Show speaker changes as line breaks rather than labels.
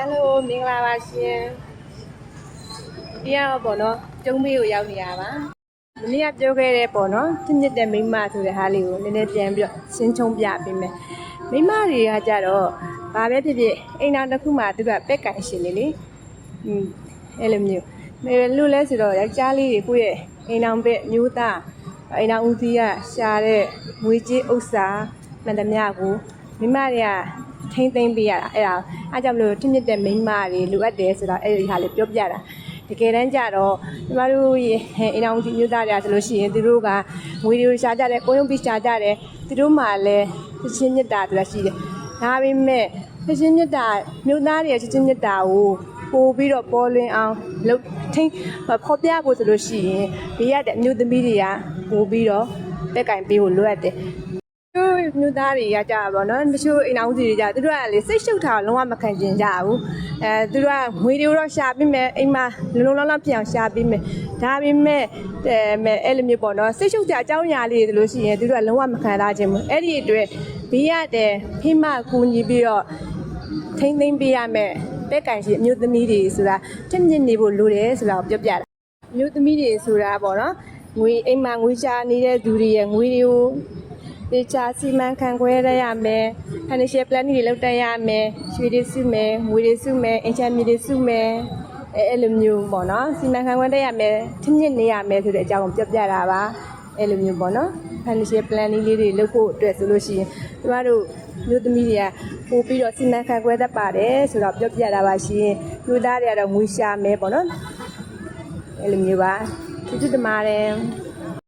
Hello မင်္ဂလာပါရှင်ဒီကတော့ပေါ့နော်ကျုံးမေးကိုရောက်နေရပါမနေ့ကပြောခဲ့တဲ့ပေါ့နော်တညစ်တဲ့မိန်းမဆိုတဲ့ဟာလေးကိုနည်းနည်းပြန်ပြီးတော့ရှင်းချုံပြပေးမယ်မိန်းမတွေကကြတော့ဘာပဲဖြစ်ဖြစ်အိမ်တော်တစ်ခုမှသူကပက်ကင်ရှင်လေးလေอืมအဲ့လိုမျိုးမဲလို့လဲဆိုတော့ယောက်ျားလေးတွေကိုယ့်ရဲ့အိမ်တော်ပက်မျိုးသားအိမ်တော်ဦးစီးကရှာတဲ့ငွေကြေးဥစ္စာမှန်သမျှကိုမိန်းမတွေက ထိမ့်သိမ့်ပေးရတာအဲ့ဒါအားကြောင့်မလို့ထင့်မြင့်တဲ့မိန်းမတွေလိုအပ်တယ်ဆိုတော့အဲ့ဒီဟာလေးပြောပြတာတကယ်တမ်းကျတော့ကျမတို့ရဲ့အိမ်အောင်ကြီးမျိုးသားတွေကဆိုလို့ရှိရင်သူတို့ကငွေတွေကိုရှာကြတယ်ကိုယုံပြီးရှာကြတယ်သူတို့မှလည်းသချင်းမြတ်တာဆိုတာရှိတယ်ဒါပေမဲ့သချင်းမြတ်တာမျိုးသားတွေရဲ့သချင်းမြတ်တာကိုပို့ပြီးတော့ပေါ်လွင်အောင်လုပ်ထိမ့်ဖော်ပြဖို့ဆိုလို့ရှိရင်ဘေးရတဲ့အမျိုးသမီးတွေကပို့ပြီးတော့တက်ကင်ပေးဖို့လိုအပ်တယ်သူ တို့မြို့သားတွေကကြာပါတော့တချို့အိမ်အောင်စီတွေကြာသူတို့ကလေစိတ်ရှုပ်တာလုံးဝမခံကျင်ကြဘူးအဲသူတို့ကငွေတွေတော့ရှာပြီးမယ်အိမ်မှာလုံလုံလောက်လောက်ပြောင်ရှာပြီးမယ်ဒါပေမဲ့အဲမဲ့အဲ့လိုမျိုးပေါ့နော်စိတ်ရှုပ်ကြအကြောင်းအရာလေးတွေလို့ရှိရင်သူတို့ကလုံးဝမခံစားခြင်းဘူးအဲ့ဒီအတွက်ဘေးရတဲ့ဖိမကူညီပြီးတော့ထိမ့်သိမ့်ပေးရမယ်ပက်ကင်ရှိအမျိုးသမီးတွေဆိုတာထက်မြင့်နေဖို့လိုတယ်ဆိုတာကိုပြောပြတာအမျိုးသမီးတွေဆိုတာပေါ့နော်ငွေအိမ်မှာငွေရှာနေတဲ့သူတွေရဲ့ငွေတွေကို တေချာစီမံခန့်ခွဲရရမယ်။ financial planning တွေလုပ်တတ်ရမယ်။ရွှေတွေစုမယ်၊ငွေတွေစုမယ်၊အင်ချမ်းမြေတွေစုမယ်။အဲအဲ့လိုမျိုးပေါ့နော်။စီမံခန့်ခွဲတတ်ရမယ်။ထင့်မြင့်နေရမယ်ဆိုတဲ့အကြောင်းကိုပြောပြတာပါ။အဲ့လိုမျိုးပေါ့နော်။ financial planning လေးတွေလုပ်ဖို့အတွက်ဆိုလို့ရှိရင်ကျမတို့မျိုးသမီးတွေကပို့ပြီးတော့စီမံခန့်ခွဲတတ်ပါတယ်ဆိုတော့ပြောပြတာပါရှင်။လူသားတွေကတော့ငွေရှာမယ်ပေါ့နော်။အဲ့လိုမျိုးပါ။ကျေးဇူးတင်ပါတယ်။